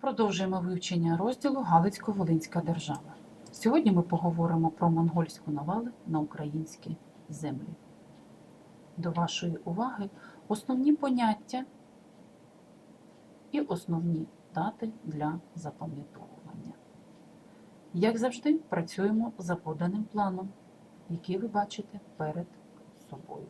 Продовжуємо вивчення розділу Галицько-Волинська держава. Сьогодні ми поговоримо про монгольську навали на українські землі. До вашої уваги основні поняття і основні дати для запам'ятовування. Як завжди, працюємо за поданим планом, який ви бачите перед собою.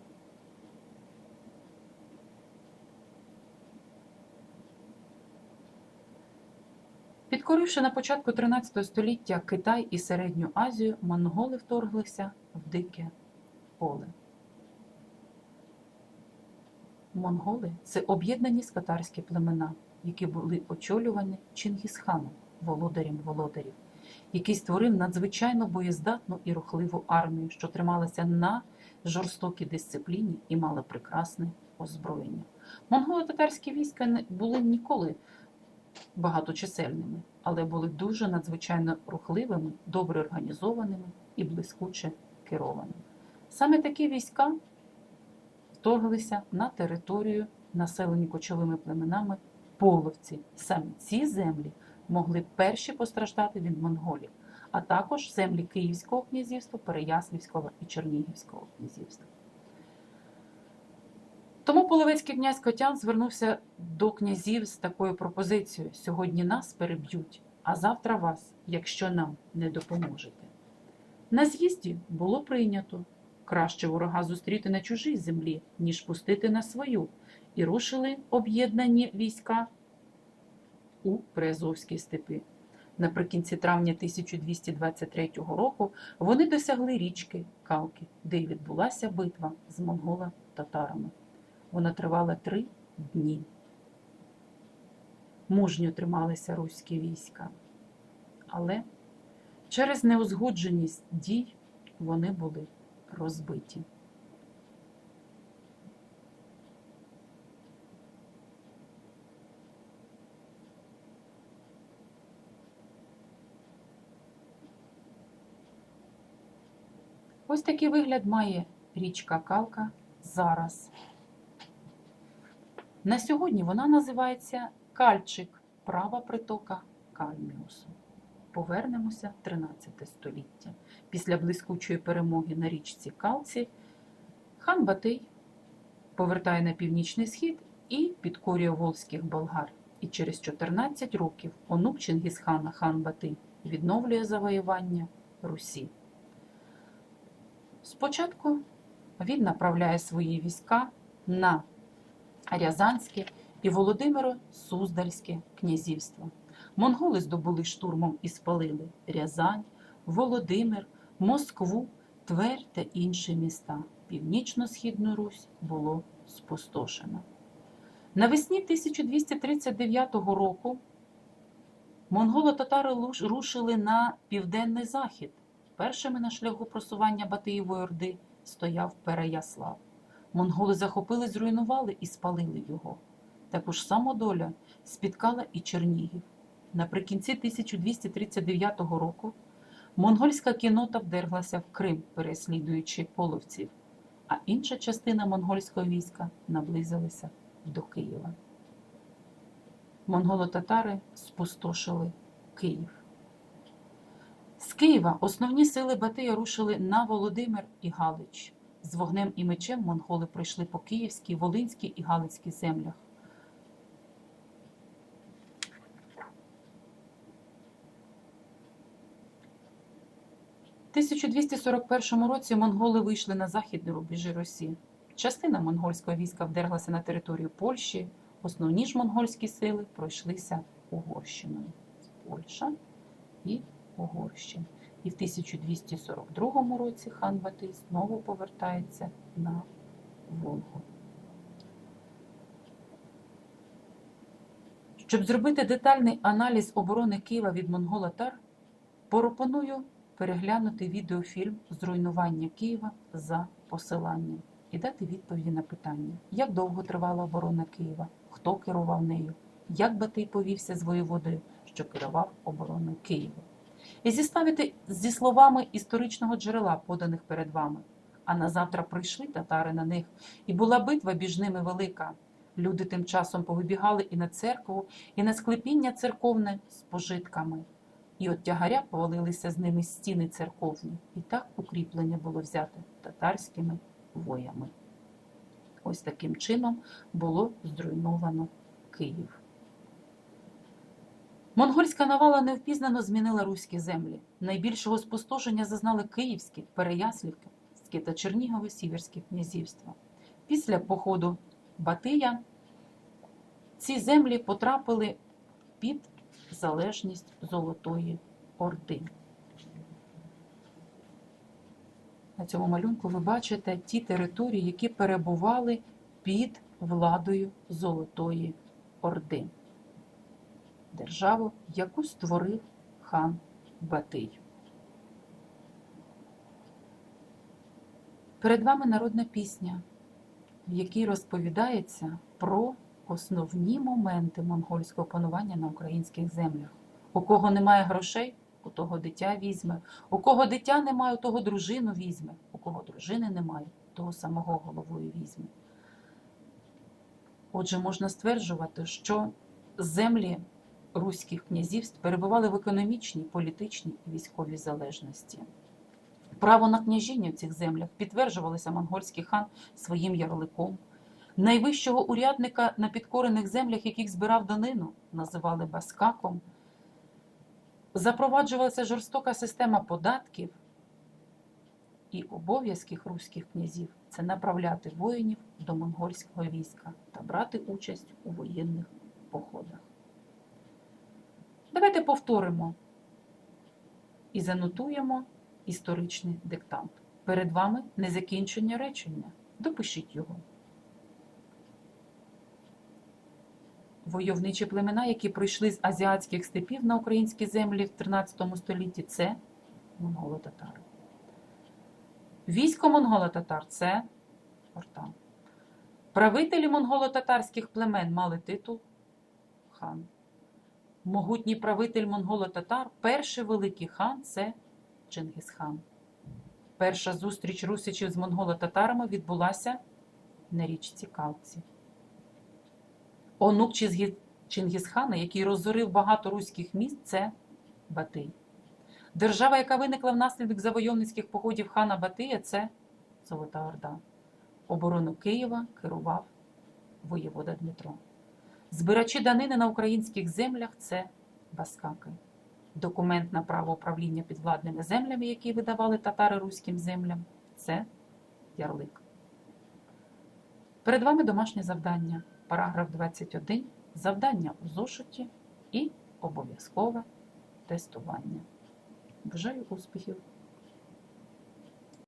Підкоривши на початку 13 століття Китай і Середню Азію, монголи вторглися в дике поле. Монголи це об'єднані скотарські племена, які були очолювані Чингісханом, володарем володарів, який створив надзвичайно боєздатну і рухливу армію, що трималася на жорстокій дисципліні і мала прекрасне озброєння. Монголо-татарські війська були ніколи багаточисельними, але були дуже надзвичайно рухливими, добре організованими і блискуче керованими. Саме такі війська вторглися на територію, населені кочовими племенами половці. Саме ці землі могли перші постраждати від монголів, а також землі Київського князівства, Переяслівського і Чернігівського князівства. Тому половецький князь Котян звернувся до князів з такою пропозицією: сьогодні нас переб'ють, а завтра вас, якщо нам не допоможете. На з'їзді було прийнято краще ворога зустріти на чужій землі, ніж пустити на свою, і рушили об'єднані війська у Приазовські степи. Наприкінці травня 1223 року вони досягли річки Калки, де й відбулася битва з монголо-татарами. Вона тривала три дні. Мужньо трималися руські війська, але через неузгодженість дій вони були розбиті. Ось такий вигляд має річка Калка зараз. На сьогодні вона називається Кальчик, права притока Кальміусу. Повернемося в 13 століття. Після блискучої перемоги на річці Калці хан Батий повертає на північний схід і підкорює волзьких болгар. І через 14 років онук Чингісхана хан Батий відновлює завоювання Русі. Спочатку він направляє свої війська на Рязанське і Володимиро Суздальське князівство. Монголи здобули штурмом і спалили Рязань, Володимир, Москву, Тверь та інші міста. Північно-східну Русь було спустошено. Навесні 1239 року монголо-татари рушили на південний захід. Першими на шляху просування Батиєвої Орди стояв Переяслав. Монголи захопили, зруйнували і спалили його. Таку ж саму доля спіткала і Чернігів. Наприкінці 1239 року монгольська кінота вдерглася в Крим, переслідуючи половців, а інша частина монгольського війська наблизилася до Києва. Монголо-татари спустошили Київ. З Києва основні сили Батия рушили на Володимир і Галич. З вогнем і мечем монголи пройшли по Київській, Волинській і Галицькій землях. У 1241 році монголи вийшли на західні рубежі Росії. Частина монгольського війська вдерглася на територію Польщі. Основні ж монгольські сили пройшлися Угорщиною. Польща і Угорщина. І в 1242 році хан Батий знову повертається на Волгу. Щоб зробити детальний аналіз оборони Києва від монголо-тар, пропоную переглянути відеофільм Зруйнування Києва за посиланням і дати відповіді на питання, як довго тривала оборона Києва, хто керував нею, як Батий повівся з воєводою, що керував обороною Києва і зіставити зі словами історичного джерела, поданих перед вами. А на завтра прийшли татари на них, і була битва між ними велика. Люди тим часом повибігали і на церкву, і на склепіння церковне з пожитками. І от тягаря повалилися з ними стіни церковні, і так укріплення було взяте татарськими воями. Ось таким чином було зруйновано Київ. Монгольська навала невпізнано змінила руські землі. Найбільшого спустошення зазнали Київські, Переяслівські та Чернігово-Сіверські князівства. Після походу Батия ці землі потрапили під залежність Золотої Орди. На цьому малюнку ви бачите ті території, які перебували під владою Золотої Орди. Державу, яку створив хан Батий. Перед вами народна пісня, в якій розповідається про основні моменти монгольського панування на українських землях. У кого немає грошей, у того дитя візьме, у кого дитя немає, у того дружину візьме, у кого дружини немає, того самого головою візьме. Отже, можна стверджувати, що землі руських князівств перебували в економічній, політичній і військовій залежності. Право на княжіння в цих землях підтверджувалося монгольський хан своїм ярликом. Найвищого урядника на підкорених землях, яких збирав данину, називали баскаком. Запроваджувалася жорстока система податків і обов'язків руських князів це направляти воїнів до монгольського війська та брати участь у воєнних походах. Давайте повторимо і занотуємо історичний диктант. Перед вами незакінчення речення. Допишіть його. Войовничі племена, які прийшли з азіатських степів на українські землі в 13 столітті, це монголо-татари. Військо монголо-татар це орта. Правителі монголо-татарських племен мали титул хан. Могутній правитель монголо-татар, перший великий хан це Чингисхан. Перша зустріч русичів з монголо-татарами відбулася на річці Калці. Онук Чингісхана, який розорив багато руських міст, це Батий. Держава, яка виникла внаслідок завойовницьких походів хана Батия, це Золота Орда. Оборону Києва керував воєвода Дмитро. Збирачі данини на українських землях це баскаки. Документ на право управління підвладними землями, які видавали татари руським землям, це ярлик. Перед вами домашнє завдання. Параграф 21. Завдання у зошиті і обов'язкове тестування. Бажаю успіхів!